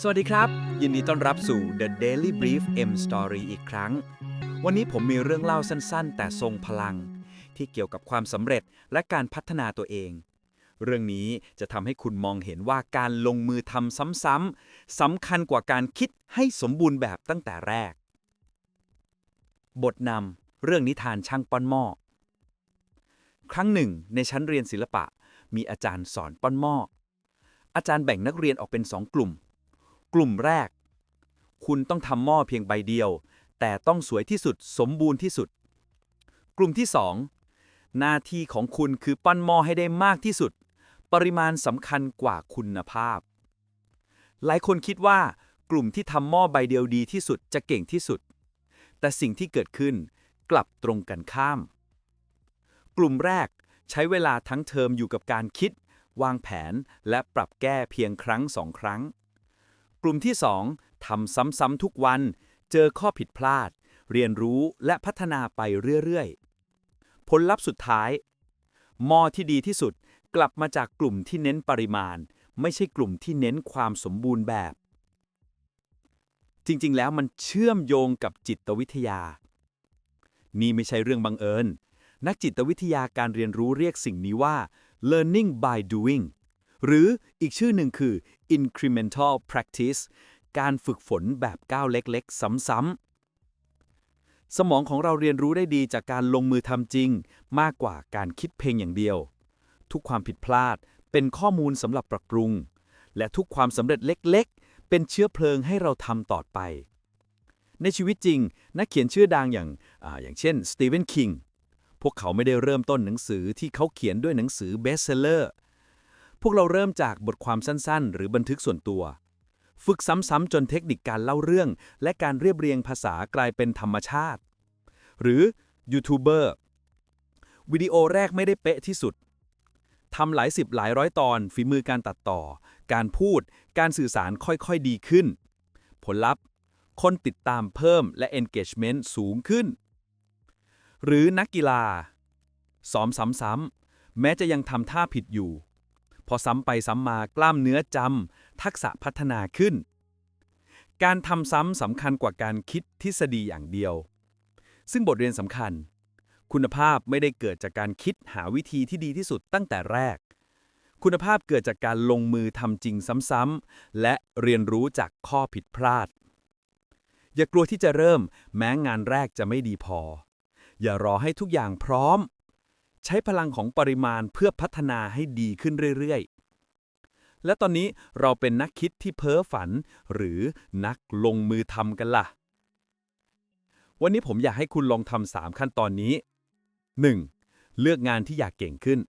สวัสดีครับ ยินดีต้อนรับสู่ The Daily Brief M Story อีกครั้ง วันนี้ผมมีเรื่องเล่าสั้นๆ แต่ทรงพลัง ที่เกี่ยวกับความสำเร็จและการพัฒนาตัวเอง เรื่องนี้จะทำให้คุณมองเห็นว่าการลงมือทำซ้ำๆสำคัญกว่าการคิดให้สมบูรณ์แบบตั้งแต่แรก บทนำเรื่องนิทานช่างป้อนหม้อครั้งหนึ่ง ในชั้นเรียนศิลปะ มีอาจารย์สอนป้อนหม้ออาจารย์แบ่งนักเรียนออกเป็นสองกลุ่ม กลุ่มแรก คุณต้องทำหม้อเพียงใบเดียว แต่ต้องสวยที่สุดสมบูรณ์ที่สุด กลุ่มที่สองหน้าที่ของคุณคือปั้นหม้อให้ได้มากที่สุด ปริมาณสำคัญกว่าคุณภาพ หลายคนคิดว่ากลุ่มที่ทำหม้อใบเดียวดีที่สุดจะเก่งที่สุด แต่สิ่งที่เกิดขึ้นกลับตรงกันข้าม กลุ่มแรกใช้เวลาทั้งเทอมอยู่กับการคิด วางแผนและปรับแก้เพียงครั้งสองครั้ง กลุ่มที่ 2ทำซ้ำๆทุกวัน เจอข้อผิดพลาด เรียนรู้และพัฒนาไปเรื่อยๆ ผลลัพธ์สุดท้าย มอที่ดีที่สุดกลับมาจากกลุ่มที่เน้นปริมาณ ไม่ใช่กลุ่มที่เน้นความสมบูรณ์แบบ จริงๆ แล้วมันเชื่อมโยงกับจิตวิทยา นี่ไม่ใช่เรื่องบังเอิญ นักจิตวิทยาการเรียนรู้เรียกสิ่งนี้ว่า learning by doing หรืออีกชื่อหนึ่งคือ incremental practice การฝึกฝนแบบก้าวเล็ก ๆ ซ้ำๆ สมองของเราเรียนรู้ได้ดีจากการลงมือทำจริง มากกว่าการคิดเพลงอย่างเดียว ทุกความผิดพลาดเป็นข้อมูลสำหรับปรับปรุง และทุกความสำเร็จเล็ก ๆ เป็นเชื้อเพลิงให้เราทำต่อไป ในชีวิตจริง นักเขียนชื่อดังอย่างอาอย่างเช่นสตีเฟนคิงพวกเขาไม่ได้เริ่มต้นหนังสือที่เขาเขียนด้วยหนังสือเบสเซลเลอร์ พวกเราเริ่มจากบทความสั้นๆ หรือบันทึกส่วนตัว ฝึกซ้ำๆจนเทคนิคการเล่าเรื่อง และการเรียบเรียงภาษากลายเป็นธรรมชาติ หรือยูทูบเบอร์วิดีโอแรกไม่ได้เป๊ะที่สุดทำหลายสิบหลายร้อยตอน ฝีมือการตัดต่อ การพูด การสื่อสารค่อยๆดีขึ้น ผลลัพธ์ คนติดตามเพิ่มและ engagement สูงขึ้น หรือนักกีฬา ซ้อมซ้ำๆแม้จะยังทำท่าผิดอยู่ อซ้ำไปซ้ำมากล้ามเนื้อจำทักษะพัฒนาขึ้น การทำซ้ำสำคัญกว่าการคิดทฤษฎีอย่างเดียว ซึ่งบทเรียนสำคัญ คุณภาพไม่ได้เกิดจากการคิดหาวิธีที่ดีที่สุดตั้งแต่แรก คุณภาพเกิดจากการลงมือทำจริงซ้ำๆและเรียนรู้จากข้อผิดพลาด อย่ากลัวที่จะเริ่ม แม้งานแรกจะไม่ดีพอ อย่ารอให้ทุกอย่างพร้อม ใช้พลังของปริมาณเพื่อพัฒนาให้ดีขึ้นเรื่อยๆ และตอนนี้เราเป็นนักคิดที่เพ้อฝัน หรือนักลงมือทำกันล่ะ วันนี้ผมอยากให้คุณลองทำสามขั้นตอนนี้ 1. เลือกงานที่อยากเก่งขึ้น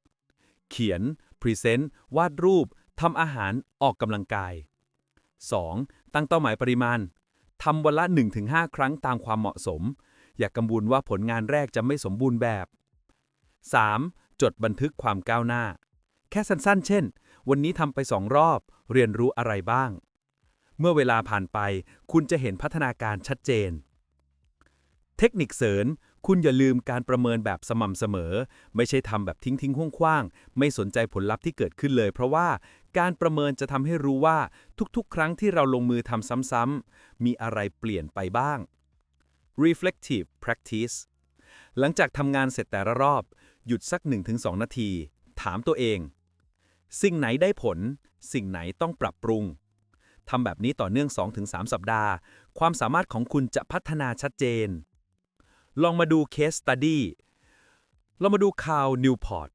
เขียน พรีเซนต์ วาดรูป ทำอาหาร ออกกำลังกาย 2. ตั้งเป้าหมายปริมาณทำวันละ 1-5 ครั้งตามความเหมาะสม อย่ากกังวลว่าผลงานแรกจะไม่สมบูรณ์แบบ 3. จดบันทึกความก้าวหน้า แค่สั้นๆ เช่น วันนี้ทำไปสองรอบ เรียนรู้อะไรบ้าง เมื่อเวลาผ่านไป คุณจะเห็นพัฒนาการชัดเจน เทคนิคเสริญ คุณอย่าลืมการประเมินแบบสม่ำเสมอ ไม่ใช่ทำแบบทิ้งทิ้งๆขว้างๆ ไม่สนใจผลลัพธ์ที่เกิดขึ้นเลย เพราะว่าการประเมินจะทำให้รู้ว่าทุกๆ ครั้งที่เราลงมือทำซ้ำๆมีอะไรเปลี่ยนไปบ้าง reflective practice หลังจากทำงานเสร็จแต่ละรอบ หยุดสัก 1-2 นาที ถามตัวเอง สิ่งไหนได้ผล สิ่งไหนต้องปรับปรุงทำแบบนี้ต่อเนื่อง 2-3 สัปดาห์ ความสามารถของคุณจะพัฒนาชัดเจน ลองมาดู case study เรามาดูคาวนิวพอร์ต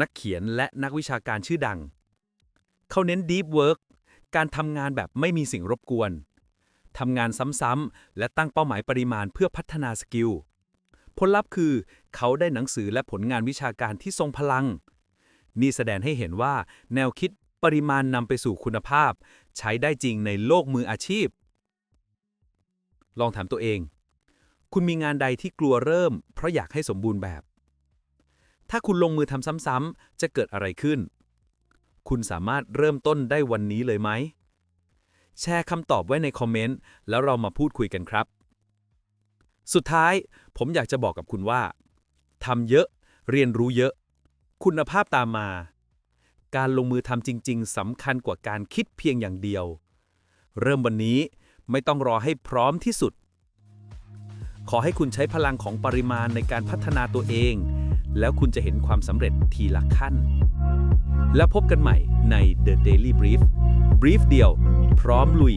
นักเขียนและนักวิชาการชื่อดัง เขาเน้น deep work การทำงานแบบไม่มีสิ่งรบกวนทำงานซ้ำๆและตั้งเป้าหมายปริมาณเพื่อพัฒนาสกิล ผลลัพธ์คือ เขาได้หนังสือและผลงานวิชาการที่ทรงพลัง นี่แสดงให้เห็นว่าแนวคิดปริมาณนำไปสู่คุณภาพ ใช้ได้จริงในโลกมืออาชีพ ลองถามตัวเอง คุณมีงานใดที่กลัวเริ่ม เพราะอยากให้สมบูรณ์แบบ ถ้าคุณลงมือทำซ้ำๆจะเกิดอะไรขึ้น คุณสามารถเริ่มต้นได้วันนี้เลยไหม แชร์คำตอบไว้ในคอมเมนต์ แล้วเรามาพูดคุยกันครับ สุดท้ายผมอยากจะบอกกับคุณว่า ทำเยอะ เรียนรู้เยอะ คุณภาพตามมา การลงมือทำจริง ๆสำคัญกว่าการคิดเพียงอย่างเดียว เริ่มวันนี้ไม่ต้องรอให้พร้อมที่สุด ขอให้คุณใช้พลังของปริมาณในการพัฒนาตัวเอง แล้วคุณจะเห็นความสำเร็จทีละขั้น แล้วพบกันใหม่ใน The Daily Brief Brief เดียว พร้อมลุย